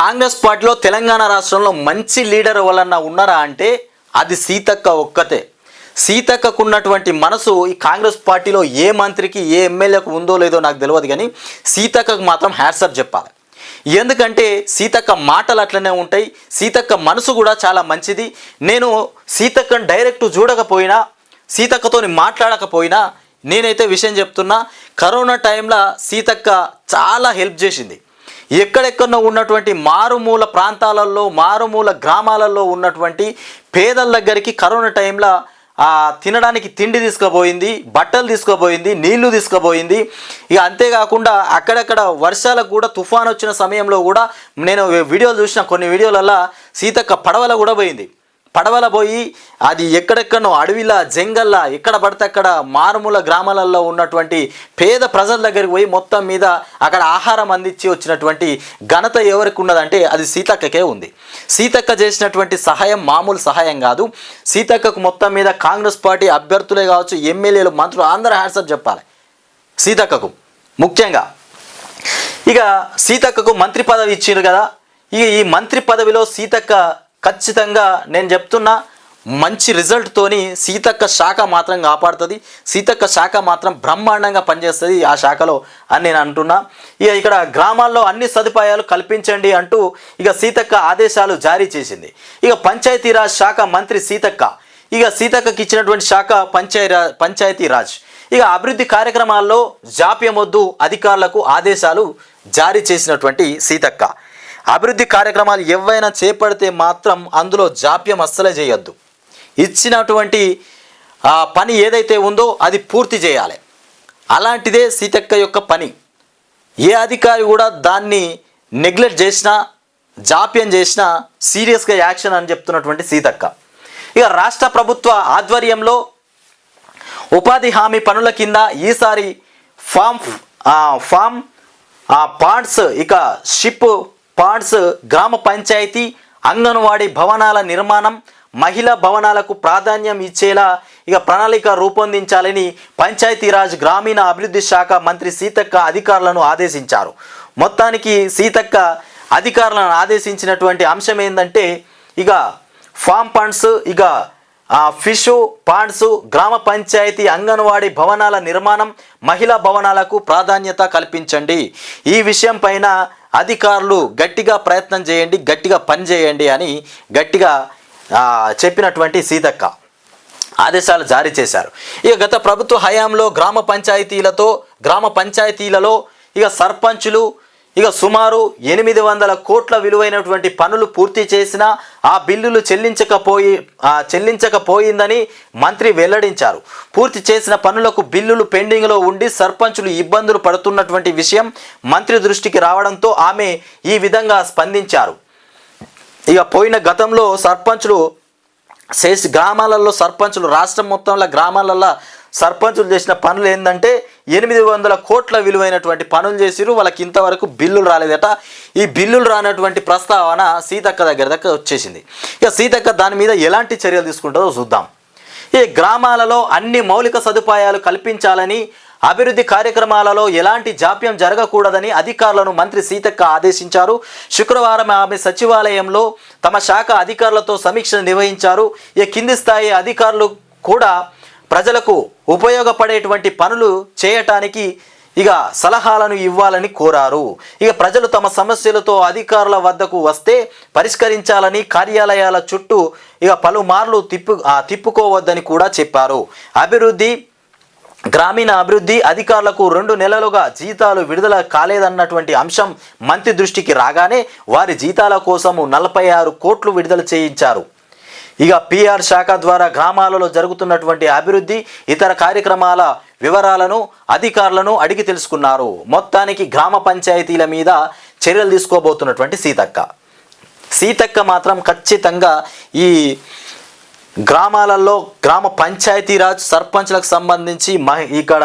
కాంగ్రెస్ పార్టీలో తెలంగాణ రాష్ట్రంలో మంచి లీడర్ ఎవరన్నా ఉన్నారా అంటే అది సీతక్క ఒక్కతే. సీతక్కకు ఉన్నటువంటి మనసు ఈ కాంగ్రెస్ పార్టీలో ఏ మంత్రికి ఏ ఎమ్మెల్యేకు ఉందో లేదో నాకు తెలియదు కానీ సీతక్కకు మాత్రం హ్యాట్సప్ చెప్పాలి. ఎందుకంటే సీతక్క మాటలు అట్లనే ఉంటాయి సీతక్క మనసు కూడా చాలా మంచిది. నేను సీతక్కను డైరెక్ట్ చూడకపోయినా సీతక్కతో మాట్లాడకపోయినా నేనైతే విషయం చెప్తున్నా కరోనా టైంలో సీతక్క చాలా హెల్ప్ చేసింది. ఎక్కడెక్కడో ఉన్నటువంటి మారుమూల ప్రాంతాలలో మారుమూల గ్రామాలలో ఉన్నటువంటి పేదల దగ్గరికి కరోనా టైంలో తినడానికి తిండి తీసుకుపోయింది బట్టలు తీసుకుపోయింది నీళ్ళు తీసుకుపోయింది. ఇక అంతేకాకుండా అక్కడక్కడ వర్షాలకు కూడా తుఫాన్ వచ్చిన సమయంలో కూడా నేను వీడియోలు చూసిన కొన్ని వీడియోలలో సీతక్క పడవల కూడా పోయింది. పడవల పోయి అది ఎక్కడెక్కడో అడవిలా జంగల్లా ఎక్కడ పడితే అక్కడ మారుమూల గ్రామాలలో ఉన్నటువంటి పేద ప్రజల దగ్గరికి పోయి మొత్తం మీద అక్కడ ఆహారం అందించి వచ్చినటువంటి ఘనత ఎవరికి ఉన్నదంటే అది సీతక్కకే ఉంది. సీతక్క చేసినటువంటి సహాయం మామూలు సహాయం కాదు. సీతక్కకు మొత్తం మీద కాంగ్రెస్ పార్టీ అభ్యర్థులే కావచ్చు ఎమ్మెల్యేలు మంత్రులు అందరూ హ్యాట్సప్ చెప్పాలి. సీతక్కకు ముఖ్యంగా. ఇక సీతక్కకు మంత్రి పదవి ఇచ్చిండ్రు కదా. ఇక ఈ మంత్రి పదవిలో సీతక్క ఖచ్చితంగా నేను చెప్తున్నా మంచి రిజల్ట్తోని సీతక్క శాఖ మాత్రం కాపాడుతుంది. సీతక్క శాఖ మాత్రం బ్రహ్మాండంగా పనిచేస్తుంది ఆ శాఖలో అని నేను అంటున్నా. ఇక ఇక్కడ గ్రామాల్లో అన్ని సదుపాయాలు కల్పించండి అంటూ ఇక సీతక్క ఆదేశాలు జారీ చేసింది. ఇక పంచాయతీరాజ్ శాఖ మంత్రి సీతక్క ఇక సీతక్కకి ఇచ్చినటువంటి శాఖ పంచాయతీ పంచాయతీరాజ్. ఇక అభివృద్ధి కార్యక్రమాల్లో జాప్యం వద్దు అధికారులకు ఆదేశాలు జారీ చేసినటువంటి సీతక్క. అభివృద్ధి కార్యక్రమాలు ఏవైనా చేపడితే మాత్రం అందులో జాప్యం అస్సలే చేయొద్దు. ఇచ్చినటువంటి పని ఏదైతే ఉందో అది పూర్తి చేయాలి. అలాంటిదే సీతక్క యొక్క పని. ఏ అధికారి కూడా దాన్ని నెగ్లెక్ట్ చేసినా జాప్యం చేసినా సీరియస్గా యాక్షన్ అని చెప్తున్నటువంటి సీతక్క. ఇక రాష్ట్ర ప్రభుత్వ ఆధ్వర్యంలో ఉపాధి హామీ పనుల కింద ఈసారి ఫామ్ ఫామ్ పాండ్స్ ఇక షిప్ పాండ్స్ గ్రామ పంచాయతీ అంగన్వాడీ భవనాల నిర్మాణం మహిళా భవనాలకు ప్రాధాన్యం ఇచ్చేలా ఇక ప్రణాళిక రూపొందించాలని పంచాయతీరాజ్ గ్రామీణ అభివృద్ధి శాఖ మంత్రి సీతక్క అధికారులను ఆదేశించారు. మొత్తానికి సీతక్క అధికారులను ఆదేశించినటువంటి అంశం ఏంటంటే ఇక ఫామ్ ఫండ్స్ ఇక ఫిష్ పాండ్స్ గ్రామ పంచాయతీ అంగన్వాడీ భవనాల నిర్మాణం మహిళా భవనాలకు ప్రాధాన్యత కల్పించండి. ఈ విషయం పైన అధికారులు గట్టిగా ప్రయత్నం చేయండి గట్టిగా పని చేయండి అని గట్టిగా చెప్పినటువంటి సీతక్క ఆదేశాలు జారీ చేశారు. ఇక గత ప్రభుత్వ హయాంలో గ్రామ పంచాయతీలతో గ్రామ పంచాయతీలలో ఇక సర్పంచులు ఇక సుమారు ఎనిమిది వందల కోట్ల విలువైనటువంటి పనులు పూర్తి చేసినా ఆ బిల్లులు చెల్లించకపోయి చెల్లించకపోయిందని మంత్రి వెల్లడించారు. పూర్తి చేసిన పనులకు బిల్లులు పెండింగ్లో ఉండి సర్పంచులు ఇబ్బందులు పడుతున్నటువంటి విషయం మంత్రి దృష్టికి రావడంతో ఆమె ఈ విధంగా స్పందించారు. ఇక పోయిన గతంలో సర్పంచులు చేసి గ్రామాలలో సర్పంచులు రాష్ట్రం మొత్తంలో గ్రామాలలో సర్పంచులు చేసిన పనులు ఏంటంటే ఎనిమిది వందల కోట్ల విలువైనటువంటి పనులు చేసిరు వాళ్ళకి ఇంతవరకు బిల్లులు రాలేదట. ఈ బిల్లులు రానటువంటి ప్రస్తావన సీతక్క దగ్గర దగ్గర వచ్చేసింది. ఇక సీతక్క దాని మీద ఎలాంటి చర్యలు తీసుకుంటుందో చూద్దాం. ఈ గ్రామాలలో అన్ని మౌలిక సదుపాయాలు కల్పించాలని అభివృద్ధి కార్యక్రమాలలో ఎలాంటి జాప్యం జరగకూడదని అధికారులను మంత్రి సీతక్క ఆదేశించారు. శుక్రవారం ఆమె సచివాలయంలో తమ శాఖ అధికారులతో సమీక్ష నిర్వహించారు. ఈ కింది స్థాయి అధికారులు కూడా ప్రజలకు ఉపయోగపడేటువంటి పనులు చేయటానికి ఇక సలహాలను ఇవ్వాలని కోరారు. ఇక ప్రజలు తమ సమస్యలతో అధికారుల వద్దకు వస్తే పరిష్కరించాలని కార్యాలయాల చుట్టూ ఇక పలుమార్లు తిప్పు తిప్పుకోవద్దని కూడా చెప్పారు. అభివృద్ధి గ్రామీణ అభివృద్ధి అధికారులకు రెండు నెలలుగా జీతాలు విడుదల కాలేదన్నటువంటి అంశం మంత్రి దృష్టికి రాగానే వారి జీతాల కోసము నలభై ఆరు కోట్లు విడుదల చేయించారు. ఇక పిఆర్ శాఖ ద్వారా గ్రామాలలో జరుగుతున్నటువంటి అభివృద్ధి ఇతర కార్యక్రమాల వివరాలను అధికారులను అడిగి తెలుసుకున్నారు. మొత్తానికి గ్రామ పంచాయతీల మీద చర్యలు తీసుకోబోతున్నటువంటి సీతక్క. సీతక్క మాత్రం ఖచ్చితంగా ఈ గ్రామాలలో గ్రామ పంచాయతీరాజ్ సర్పంచ్లకు సంబంధించి మహి ఇక్కడ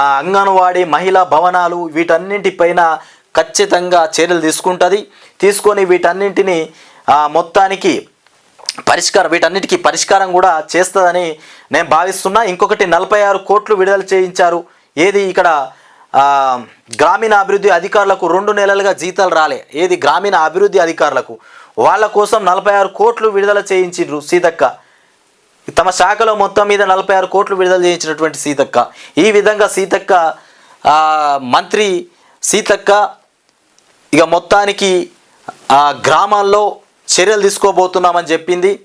అంగన్వాడీ మహిళా భవనాలు వీటన్నింటిపైన ఖచ్చితంగా చర్యలు తీసుకుంటుంది. తీసుకొని వీటన్నింటిని మొత్తానికి పరిష్కారం వీటన్నిటికీ పరిష్కారం కూడా చేస్తుందని నేను భావిస్తున్నా. ఇంకొకటి నలభై ఆరు కోట్లు విడుదల చేయించారు. ఏది ఇక్కడ గ్రామీణ అభివృద్ధి అధికారులకు రెండు నెలలుగా జీతాలు రాలే. ఏది గ్రామీణ అభివృద్ధి అధికారులకు? వాళ్ళ కోసం నలభై ఆరు కోట్లు విడుదల చేయించిండ్రు సీతక్క. తమ శాఖలో మొత్తం మీద నలభై ఆరు కోట్లు విడుదల చేయించినటువంటి సీతక్క. ఈ విధంగా సీతక్క మంత్రి సీతక్క ఇక మొత్తానికి గ్రామాల్లో చర్యలు తీసుకోబోతున్నామని చెప్పింది.